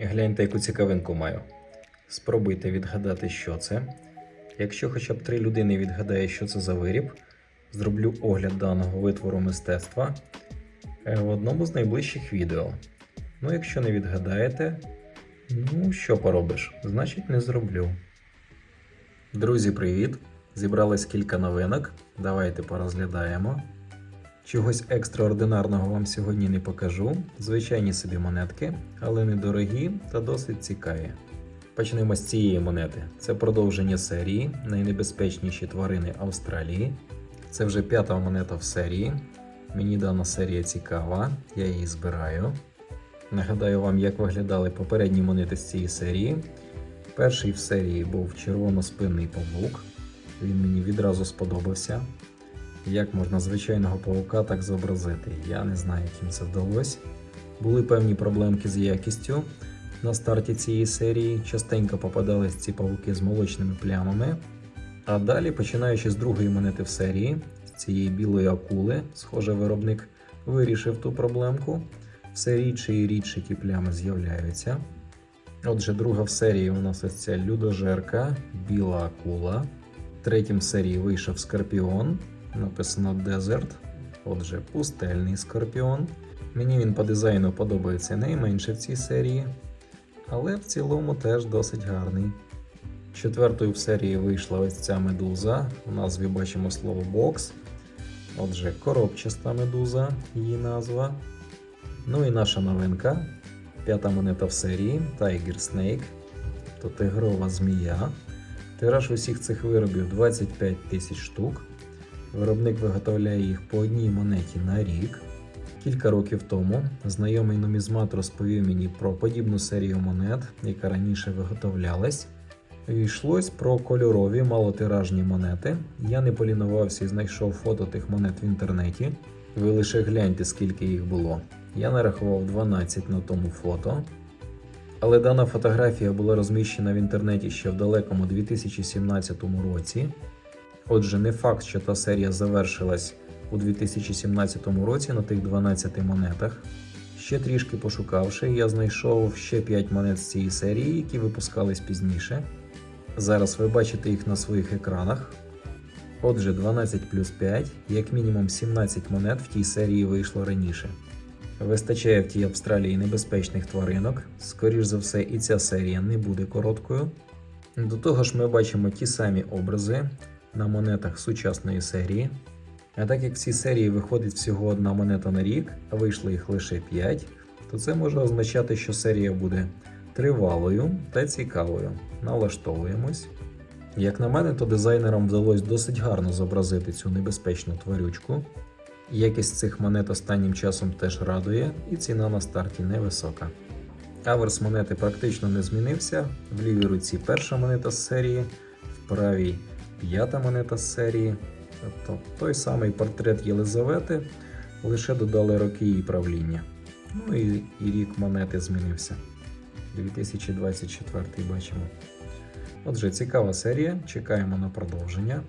Гляньте, яку цікавинку маю. Спробуйте відгадати, що це. Якщо хоча б три людини відгадає, що це за виріб, зроблю огляд даного витвору мистецтва е, в одному з найближчих відео. Ну, якщо не відгадаєте, ну що поробиш, значить не зроблю. Друзі, привіт! Зібралось кілька новинок. Давайте порозглядаємо. Чогось екстраординарного вам сьогодні не покажу. Звичайні собі монетки, але недорогі та досить цікаві. Почнемо з цієї монети. Це продовження серії Найнебезпечніші тварини Австралії. Це вже п'ята монета в серії. Мені дана серія цікава, я її збираю. Нагадаю вам, як виглядали попередні монети з цієї серії. Перший в серії був червоноспинний павук. Він мені відразу сподобався. Як можна звичайного павука так зобразити? Я не знаю, як їм це вдалося. Були певні проблемки з якістю на старті цієї серії. Частенько попадались ці павуки з молочними плямами. А далі, починаючи з другої монети в серії, з цієї білої акули, схоже, виробник вирішив ту проблемку. Все рідше і рідше ті плями з'являються. Отже, друга в серії у нас ця людожерка, біла акула. Третім в серії вийшов скорпіон, написано Desert, отже, пустельний скорпіон. Мені він по дизайну подобається найменше в цій серії, але в цілому теж досить гарний. Четвертою в серії вийшла ось ця медуза. У назві бачимо слово бокс. Отже, коробчаста медуза, її назва. Ну і наша новинка. П'ята монета в серії Tiger Snake, тобто тигрова змія. Тираж усіх цих виробів 25 тисяч штук. Виробник виготовляє їх по одній монеті на рік. Кілька років тому знайомий нумізмат розповів мені про подібну серію монет, яка раніше виготовлялась. Йшлось про кольорові малотиражні монети. Я не полінувався і знайшов фото тих монет в інтернеті. Ви лише гляньте, скільки їх було. Я нарахував 12 на тому фото. Але дана фотографія була розміщена в інтернеті ще в далекому 2017 році. Отже, не факт, що та серія завершилась у 2017 році на тих 12 монетах. Ще трішки пошукавши, я знайшов ще 5 монет з цієї серії, які випускались пізніше. Зараз ви бачите їх на своїх екранах. Отже, 12 плюс 5, як мінімум 17 монет в тій серії вийшло раніше. Вистачає в тій Австралії небезпечних тваринок. Скоріш за все, і ця серія не буде короткою. До того ж, ми бачимо ті самі образи на монетах сучасної серії. А так як в цій серії виходить всього одна монета на рік, а вийшло їх лише 5, то це може означати, що серія буде тривалою та цікавою. Налаштовуємось. Як на мене, то дизайнерам вдалося досить гарно зобразити цю небезпечну тварючку. Якість цих монет останнім часом теж радує, і ціна на старті невисока. Аверс монети практично не змінився. В лівій руці перша монета з серії, в правій п'ята монета з серії. Тобто той самий портрет Єлизавети, лише додали роки її правління. Ну і, і рік монети змінився. 2024 бачимо. Отже, цікава серія. Чекаємо на продовження.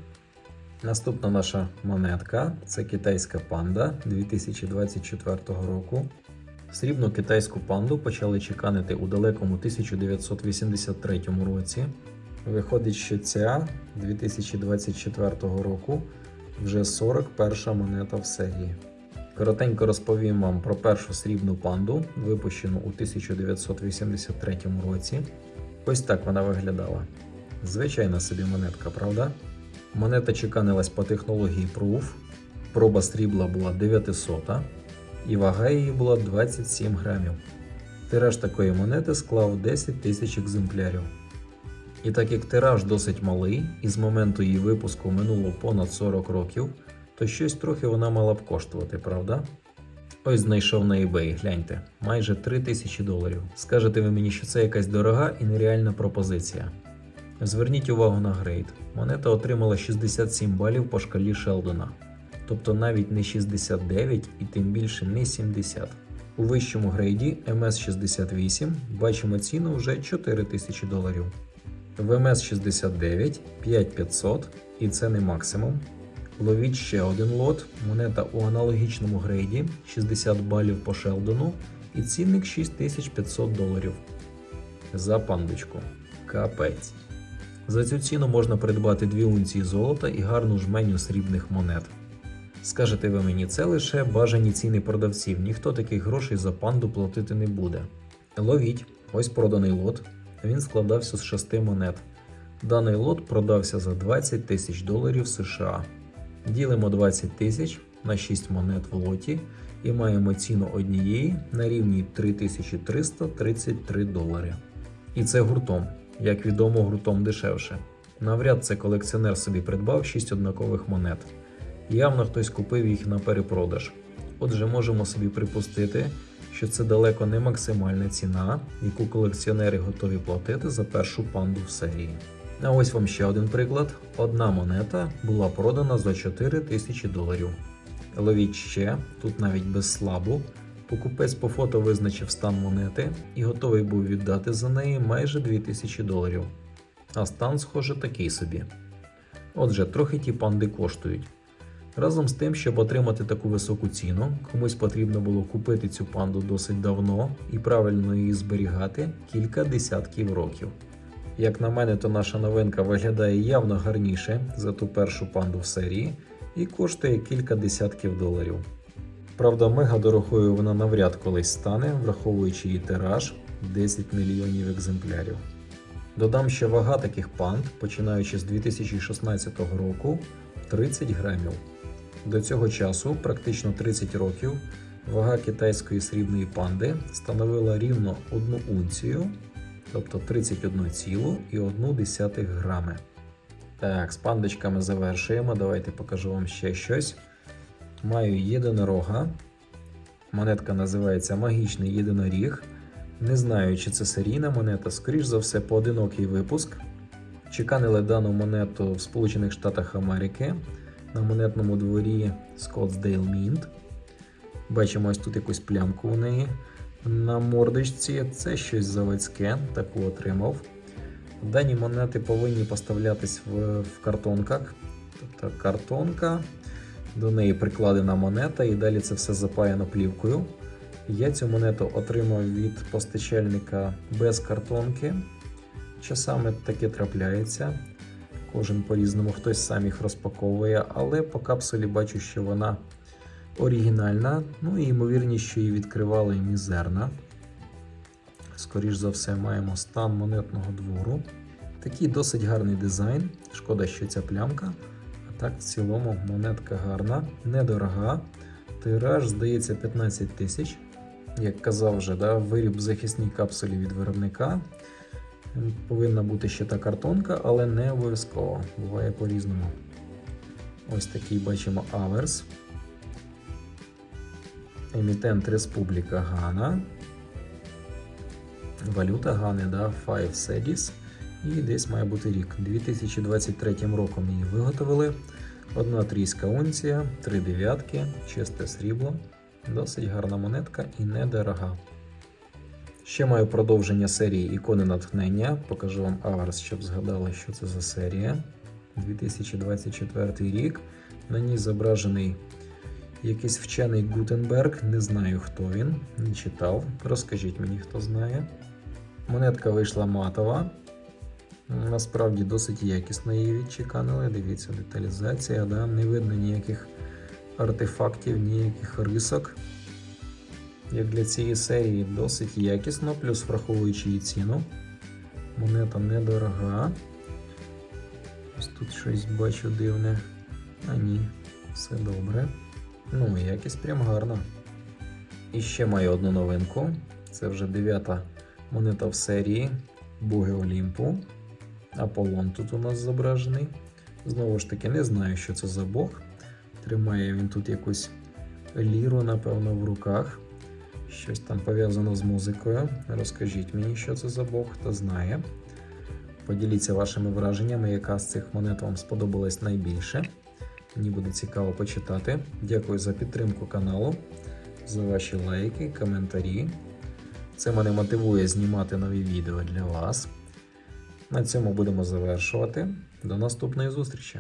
Наступна наша монетка це китайська панда 2024 року. Срібну китайську панду почали чеканити у далекому 1983 році. Виходить, що ця 2024 року вже 41 монета в серії. Коротенько розповім вам про першу срібну панду, випущену у 1983 році. Ось так вона виглядала. Звичайна собі монетка, правда? Монета чеканилась по технології Proof, проба срібла була 900 і вага її була 27 грамів. Тираж такої монети склав 10 тисяч екземплярів. І так як тираж досить малий, і з моменту її випуску минуло понад 40 років, то щось трохи вона мала б коштувати, правда? Ось знайшов на eBay, гляньте, майже 3 тисячі доларів. Скажете ви мені, що це якась дорога і нереальна пропозиція. Зверніть увагу на грейд. Монета отримала 67 балів по шкалі Шелдона, тобто навіть не 69 і тим більше не 70. У вищому грейді MS68 бачимо ціну вже 4 тисячі доларів. В MS69 5500 і це не максимум. Ловіть ще один лот. Монета у аналогічному грейді 60 балів по Шелдону і цінник 6500 доларів. за пандочку. Капець. За цю ціну можна придбати дві унції золота і гарну жменю срібних монет. Скажете ви мені, це лише бажані ціни продавців, ніхто таких грошей за панду платити не буде. Ловіть, ось проданий лот. Він складався з шести монет. Даний лот продався за 20 тисяч доларів США. Ділимо 20 тисяч на 6 монет в лоті і маємо ціну однієї на рівні 3333 долари. І це гуртом. Як відомо, гуртом дешевше. Навряд це колекціонер собі придбав 6 однакових монет. Явно хтось купив їх на перепродаж. Отже, можемо собі припустити, що це далеко не максимальна ціна, яку колекціонери готові платити за першу панду в серії. А ось вам ще один приклад: одна монета була продана за 4 тисячі доларів. Ловіть ще, тут навіть без слабу. Покупець по фото визначив стан монети і готовий був віддати за неї майже 2000 доларів. А стан, схоже, такий собі. Отже, трохи ті панди коштують. Разом з тим, щоб отримати таку високу ціну, комусь потрібно було купити цю панду досить давно і правильно її зберігати кілька десятків років. Як на мене, то наша новинка виглядає явно гарніше за ту першу панду в серії і коштує кілька десятків доларів. Правда, мега дорогою вона навряд колись стане, враховуючи її тираж 10 мільйонів екземплярів. Додам, що вага таких панд, починаючи з 2016 року, 30 грамів. До цього часу, практично 30 років, вага китайської срібної панди становила рівно 1 унцію, тобто 31,1 грами. Так, з пандочками завершуємо. Давайте покажу вам ще щось. Маю єдинорога. Монетка називається Магічний єдиноріг. Не знаю, чи це серійна монета, скоріш за все, поодинокий випуск. Чеканили дану монету в Сполучених Штатах Америки на монетному дворі Scottsdale Mint. Бачимо ось тут якусь плямку у неї на мордочці. Це щось заводське, таку отримав. Дані монети повинні поставлятись в, в картонках. Тобто картонка, до неї прикладена монета, і далі це все запаяно плівкою. Я цю монету отримав від постачальника без картонки. Часами таке трапляється. Кожен по-різному, хтось сам їх розпаковує, але по капсулі бачу, що вона оригінальна, ну і ймовірність, що її відкривали мізерна. Скоріш за все, маємо стан монетного двору. Такий досить гарний дизайн. Шкода, що ця плямка. А так, в цілому, монетка гарна, недорога. Тираж, здається, 15 тисяч. Як казав вже, да, виріб в захисній капсулі від виробника. Повинна бути ще та картонка, але не обов'язково. Буває по-різному. Ось такий бачимо аверс. Емітент Республіка Гана. Валюта Гани, да, 5 Cedis. І десь має бути рік. 2023 роком її виготовили. Одна трійська унція, три дев'ятки, чисте срібло. Досить гарна монетка і недорога. Ще маю продовження серії ікони натхнення. Покажу вам аверс, щоб згадали, що це за серія. 2024 рік. На ній зображений якийсь вчений Гутенберг. Не знаю, хто він, не читав. Розкажіть мені, хто знає. Монетка вийшла матова. Насправді досить якісно її відчеканили. Дивіться, деталізація, да? не видно ніяких артефактів, ніяких рисок. Як для цієї серії досить якісно, плюс враховуючи її ціну. Монета недорога. Ось тут щось бачу дивне. А ні, все добре. Ну, якість прям гарна. І ще маю одну новинку. Це вже дев'ята монета в серії Боги Олімпу. Аполлон тут у нас зображений. Знову ж таки, не знаю, що це за Бог. Тримає він тут якусь ліру, напевно, в руках. Щось там пов'язано з музикою. Розкажіть мені, що це за Бог, хто знає. Поділіться вашими враженнями, яка з цих монет вам сподобалась найбільше. Мені буде цікаво почитати. Дякую за підтримку каналу, за ваші лайки, коментарі. Це мене мотивує знімати нові відео для вас. На цьому будемо завершувати. До наступної зустрічі!